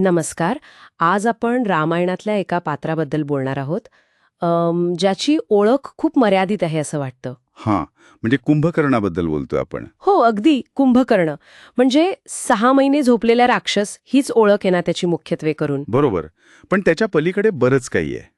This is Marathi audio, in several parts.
नमस्कार. आज आपण रामायणातल्या एका पात्राबद्दल बोलणार आहोत. अम, ज्याची ओळख खूप मर्यादित आहे असं वाटतं. हां म्हणजे कुंभकर्णाबद्दल बोलतोय आपण. हो अगदी कुंभकर्ण. म्हणजे सहा महिने झोपलेल्या राक्षस हीच ओळख आहे ना त्याची मुख्यत्वे करून. बरोबर. पण त्याच्या पलीकडे बरंच काही आहे.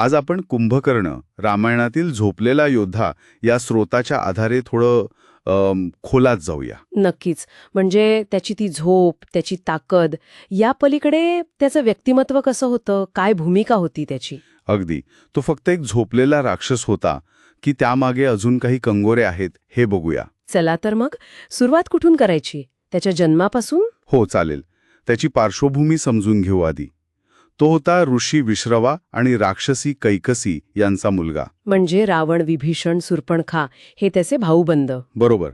आज आपण कुंभकर्ण रामायणातील झोपलेला योद्धा या स्रोताच्या आधारे थोडं खोलात जाऊया. नक्कीच. म्हणजे त्याची ती झोप त्याची ताकद या पलीकडे त्याचं व्यक्तिमत्व कसं होतं? काय भूमिका होती त्याची? अगदी. तो फक्त एक झोपलेला राक्षस होता की त्यामागे अजून काही कंगोरे आहेत हे बघूया. चला तर मग सुरुवात कुठून करायची? त्याच्या जन्मापासून? हो चालेल. त्याची पार्श्वभूमी समजून घेऊ आधी. तो होता ऋषी विश्रवा आणि राक्षसी कैकसी यांचा मुलगा. म्हणजे रावण विभीषण सुरपणखा हे त्याचे भाऊबंद. बरोबर.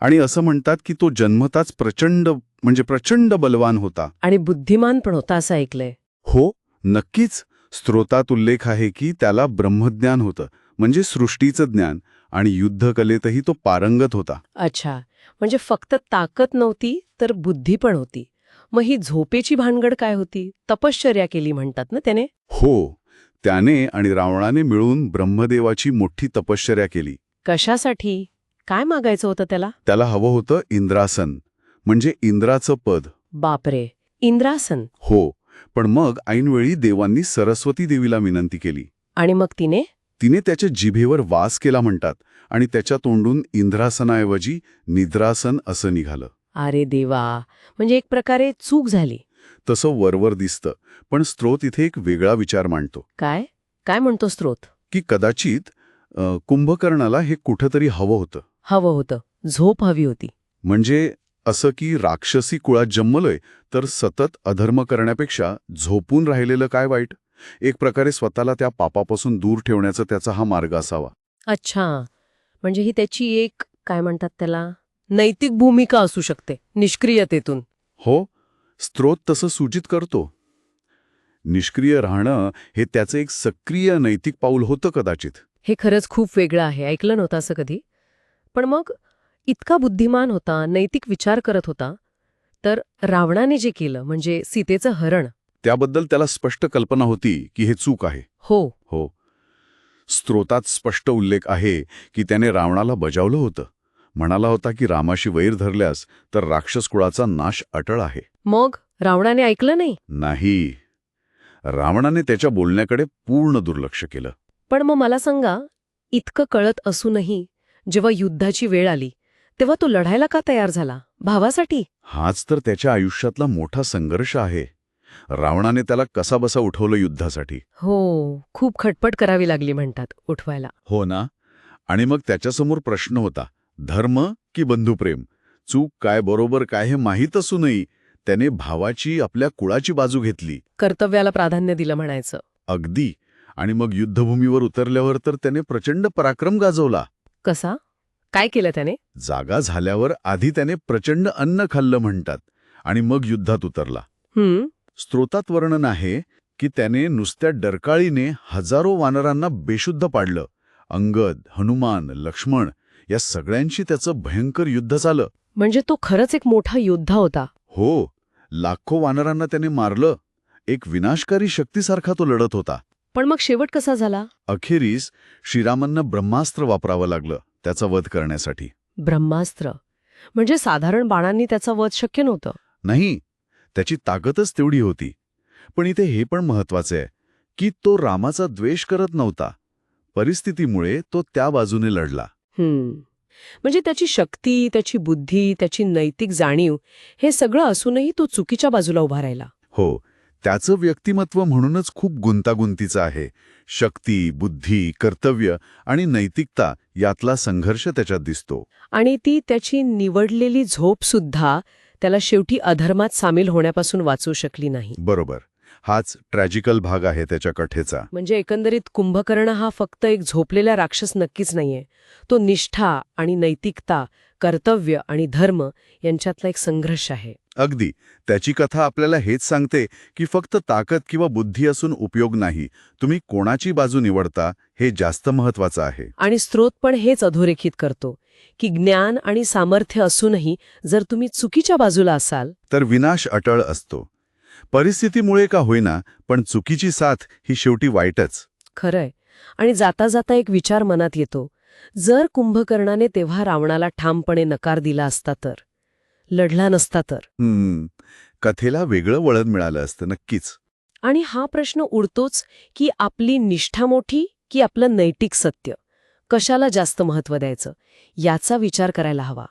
आणि असं म्हणतात की तो जन्मताच प्रचंड म्हणजे प्रचंड बलवान होता. आणि बुद्धिमान पण होता असं ऐकलंय. हो नक्कीच स्त्रोतात उल्लेख आहे की त्याला ब्रह्मज्ञान होतं म्हणजे सृष्टीचं ज्ञान आणि युद्धकलेतही तो पारंगत होता. अच्छा म्हणजे फक्त ताकद नव्हती तर बुद्धी पण होती. मग ही झोपेची भानगड काय होती? तपश्चर्या केली म्हणतात ना त्याने? हो त्याने आणि रावणाने मिळून ब्रह्मदेवाची मोठी तपश्चर्या केली. कशासाठी? काय मागायचं होतं त्याला? त्याला हवं होतं इंद्रासन म्हणजे इंद्राचं पद. बापरे इंद्रासन. हो पण मग ऐनवेळी देवांनी सरस्वती देवीला विनंती केली. आणि मग तिने? तिने त्याच्या जिभेवर वास केला म्हणतात आणि त्याच्या तोंडून इंद्रासनाऐवजी निद्रासन असं निघालं. अरे देवा म्हणजे एक प्रकारे चूक झाली. तसं वरवर दिसतं पण स्त्रोत इथे एक वेगळा विचार मांडतो. काय? काय म्हणतो स्त्रोत? की कदाचित अ, कुंभकर्णाला हे कुठंतरी हवं होतं. हवं होतं. झोप हवी होती. म्हणजे असं की राक्षसी कुळात जन्मलोय तर सतत अधर्म करण्यापेक्षा झोपून राहिलेलं काय वाईट? एक प्रकारे स्वतःला त्या पापापासून दूर ठेवण्याचा त्याचा हा मार्ग असावा. अच्छा. म्हणजे ही त्याची एक काय म्हणतात त्याला? नैतिक भूमिका असू शकते निष्क्रियतेतून. हो स्त्रोत तसं सूचित करतो. निष्क्रिय राहणं हे त्याचं एक सक्रिय नैतिक पाऊल होतं कदाचित. हे खरंच खूप वेगळं आहे. ऐकलं नव्हतं असं कधी? पण मग इतका बुद्धिमान होता नैतिक विचार करत होता तर रावणाने जे केलं म्हणजे सीतेचं हरण. त्याबद्दल त्याला स्पष्ट कल्पना होती की हे चूक आहे. हो. हो. स्त्रोतात स्पष्ट उल्लेख आहे की त्याने रावणाला बजावलं होतं. म्हणाला होता की रामाशी वैर धरल्यास तर राक्षस कुळाचा नाश अटळ आहे. मग रावणाने ऐकलं नाही? नाही. रावणाने त्याच्या बोलण्याकडे पूर्ण दुर्लक्ष केलं. पण मग मला सांगा इतकं कळत असूनही जेव्हा युद्धाची वेळ आली तेव्हा तो लढायला का तयार झाला? भावासाठी? हाच तर त्याच्या आयुष्यातला मोठा संघर्ष आहे. रावणाने त्याला कसाबसा उठवलं युद्धासाठी. हो खूप खटपट करावी लागली म्हणतात उठवायला. हो ना? आणि मग त्याच्यासमोर प्रश्न होता धर्म की बंधुप्रेम? चूक काय बरोबर काय हे माहीत असूनही त्याने भावाची आपल्या कुळाची बाजू घेतली. कर्तव्याला प्राधान्य दिलं म्हणायचं. अगदी. आणि मग युद्धभूमीवर उतरल्यावर तर त्याने प्रचंड पराक्रम गाजवला. कसा? काय केलं त्याने? जागा झाल्यावर आधी त्याने प्रचंड अन्न खाल्लं म्हणतात. आणि मग युद्धात उतरला. हम्म. स्त्रोतात वर्णन आहे की त्याने नुसत्या डरकाळीने हजारो वानरांना बेशुद्ध पाडलं. अंगद हनुमान लक्ष्मण या सगळ्यांशी त्याचं भयंकर युद्ध झालं. म्हणजे तो खरंच एक मोठा योद्धा होता. हो लाखो वानरांना त्याने मारलं. एक विनाशकारी शक्तीसारखा तो लढत होता. पण मग शेवट कसा झाला? अखेरीस श्रीरामांना ब्रह्मास्त्र वापरावं लागलं त्याचा वध करण्यासाठी. ब्रह्मास्त्र? म्हणजे साधारण बाणांनी त्याचा वध शक्य नव्हतं. नाही त्याची ताकदच तेवढी होती. पण इथे हे पण महत्त्वाचे आहे की तो रामाचा द्वेष करत नव्हता. परिस्थितीमुळे तो त्या बाजूने लढला. म्हणजे त्याची शक्ती त्याची बुद्धी त्याची नैतिक जाणीव हे सगळं असूनही तो चुकीच्या बाजूला उभा राहिला. हो त्याचं व्यक्तिमत्व म्हणूनच खूप गुंतागुंतीचं आहे. शक्ती बुद्धी कर्तव्य आणि नैतिकता यातला संघर्ष त्याच्यात दिसतो. आणि ती त्याची निवडलेली झोप सुद्धा त्याला शेवटी अधर्मात सामील होण्यापासून वाचू शकली नाही. बरोबर. हाच ट्रॅजिकल भाग आहे त्याच्या कथेचा. म्हणजे एकंदरीत कुंभकर्ण हा फक्त एक झोपलेला राक्षस नक्कीच नाहीये. तो निष्ठा आणि नैतिकता कर्तव्य आणि धर्म यांच्यातला एक संघर्ष आहे. अगदी. त्याची कथा आपल्याला हेच सांगते की फक्त ताकद किंवा बुद्धी असून उपयोग नाही. तुम्ही कोणाची बाजू निवडता हे जास्त महत्वाचं आहे. आणि स्त्रोत पण हेच अधोरेखित करतो की ज्ञान आणि सामर्थ्य असूनही जर तुम्ही चुकीच्या बाजूला असाल तर विनाश अटळ असतो. परिस्थितीमुळे का होईना पण चुकीची साथ ही शेवटी वाईटच. खरंय. आणि जाता जाता एक विचार मनात येतो. जर कुंभकर्णाने तेव्हा रावणाला ठामपणे नकार दिला असता तर? लढला नसता तर? हम्म. कथेला वेगळं वळण मिळालं असतं नक्कीच. आणि हा प्रश्न उडतोच की आपली निष्ठा मोठी की आपलं नैतिक सत्य? कशाला जास्त महत्त्व द्यायचं? याचा विचार करायला हवा.